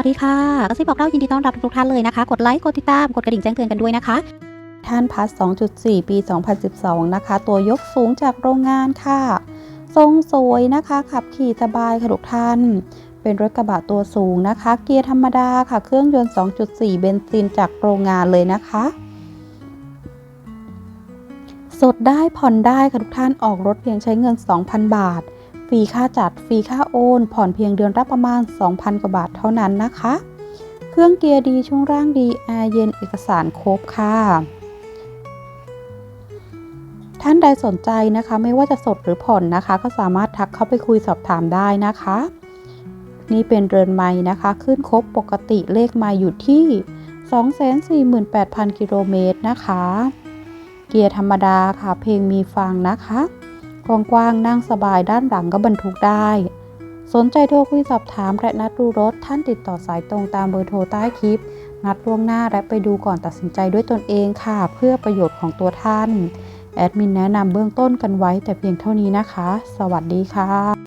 วัสดีค่ะกระซิบบอกเล่ายินดีต้อนรับทุกท่านเลยนะคะ กดไลค์ กดติดตาม กดกระดิ่งแจ้งเตือนกันด้วยนะคะ ท่านพัส2.4 ปี 2012 นะคะ ตัวยกสูงจากโรงงานค่ะ ทรงสวยนะคะ ขับขี่สบายค่ะทุกท่าน เป็นรถกระบะตัวสูงนะคะ เกียร์ธรรมดาค่ะ เครื่องยนต์ 2.4 เบนซินจากโรงงานเลยนะคะ สดได้ผ่อนได้ค่ะทุกท่าน ออกรถเพียงใช้เงิน 2,000 บาท ฟรีค่าจัดฟรีค่าโอน ผ่อนเพียงเดือนละประมาณ 2,000 กว่าบาทเท่านั้นนะคะ เครื่องเกียร์ดีช่วงล่างดีแอร์เย็นเอกสารครบค่ะ ท่านใดสนใจนะคะ ไม่ว่าจะสดหรือผ่อนนะคะ ก็สามารถทักเข้าไปคุยสอบถามได้นะคะ นี่เป็นเรือนไม้นะคะ ขึ้นครบปกติเลขไม้อยู่ที่ 248,000 กิโลเมตรนะคะ เกียร์ธรรมดาค่ะ เพลงมีฟังนะคะ กว้างๆนั่งสบายด้านหลังก็บรรทุกได้ สนใจโทรคุยสอบถามและนัดดูรถท่านติดต่อสายตรงตามเบอร์โทรใต้คลิป นัดล่วงหน้าและไปดูก่อนตัดสินใจด้วยตนเองค่ะ เพื่อประโยชน์ของตัวท่าน แอดมินแนะนำเบื้องต้นกันไว้แต่เพียงเท่านี้นะคะ สวัสดีค่ะ